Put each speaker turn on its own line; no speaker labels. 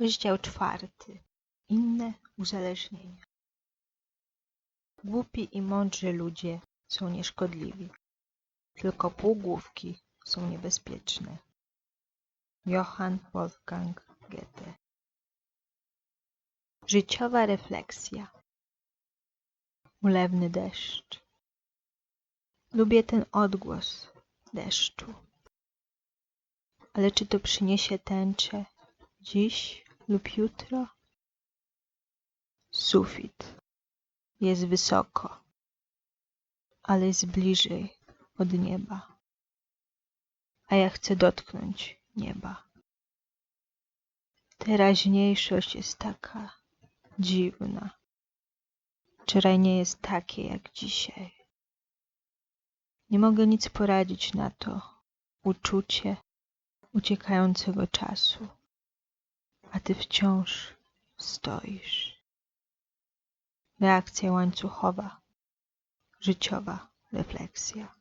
Rozdział czwarty. Inne uzależnienia. Głupi i mądrzy ludzie są nieszkodliwi. Tylko półgłówki są niebezpieczne. Johann Wolfgang Goethe Życiowa refleksja Ulewny deszcz Lubię ten odgłos deszczu. Ale czy to przyniesie tęczę dziś lub jutro? Sufit jest wysoko, ale jest bliżej od nieba, a ja chcę dotknąć nieba. Teraźniejszość jest taka dziwna. Wczoraj nie jest takie jak dzisiaj. Nie mogę nic poradzić na to uczucie uciekającego czasu, ty wciąż stoisz. Reakcja łańcuchowa, życiowa refleksja.